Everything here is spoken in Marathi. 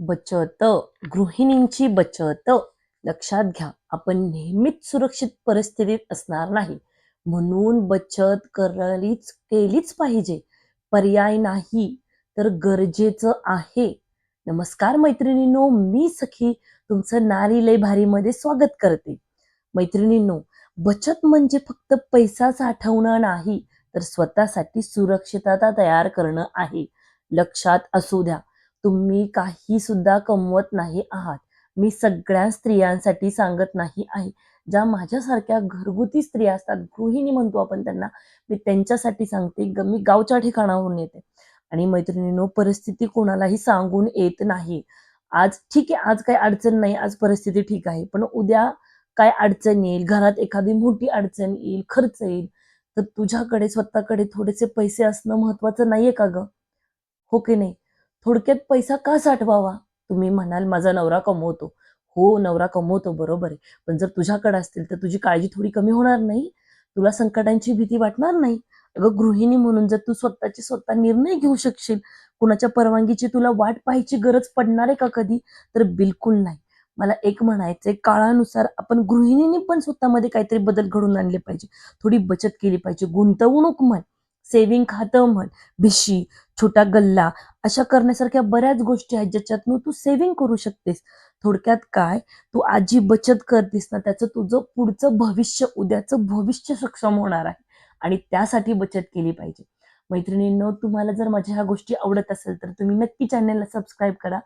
बचत गृहिणींची बचत लक्षात घ्या आपण नेहमीच सुरक्षित परिस्थितीत असणार नाही. म्हणून बचत करायलीच केलीच पाहिजे. पर्याय नाही तर गरजेचं आहे. नमस्कार मैत्रिणींनो मी सखी तुमचं नारी लय भारीमध्ये स्वागत करते. मैत्रिणींनो बचत म्हणजे फक्त पैसा साठवणं नाही तर स्वतःसाठी सुरक्षितता तयार करणं आहे. लक्षात असू द्या तुम्ही काही सुद्धा कमवत नाही आहात. मी सगळ्या स्त्रियांसाठी सांगत नाही आहे. ज्या माझ्यासारख्या घरगुती स्त्रिया असतात गृहिणी म्हणतो आपण त्यांना मी त्यांच्यासाठी सांगते. ग- मी गावच्या ठिकाणाहून येते. आणि मैत्रिणींनो परिस्थिती कोणालाही सांगून येत नाही. आज ठीक आहे आज काही अडचण नाही आज परिस्थिती ठीक आहे. पण उद्या काय अडचण येईल? घरात एखादी मोठी अडचण येईल खर्च येईल. तर तुझ्याकडे स्वतःकडे थोडेसे पैसे असणं महत्वाचं नाहीये का ग? हो की नाही? थोडक्यात पैसा का साठवावा? तुम्ही म्हणाल माझा नवरा कमवतो. हो नवरा कमवतो बरोबर आहे. पण जर तुझ्याकडे असतील तर तुझी काळजी थोडी कमी होणार नाही. तुला संकटांची भीती वाटणार नाही. अगं गृहिणी म्हणून जर तू स्वतःचे स्वतः निर्णय घेऊ शकशील कुणाच्या परवानगीची तुला वाट पाहायची गरज पडणार आहे का कधी? तर बिलकुल नाही. मला एक म्हणायचंय काळानुसार आपण गृहिणींनी पण स्वतःमध्ये काहीतरी बदल घडून आणले पाहिजे. थोडी बचत केली पाहिजे. गुंतवणूक म्हण सेविंग खातं म्हण भिशी छोटा गल्ला अशा करण्यासारख्या बऱ्याच गोष्टी आहेत ज्याच्यातनं तू सेव्हिंग करू शकतेस. थोडक्यात काय? तू आजी बचत करतेस ना त्याचं तुझं पुढचं भविष्य उद्याचं भविष्य सक्षम होणार आहे. आणि त्यासाठी बचत केली पाहिजे. मैत्रिणींनो तुम्हाला जर माझ्या ह्या गोष्टी आवडत असेल तर तुम्ही नक्की चॅनलला सबस्क्राईब करा.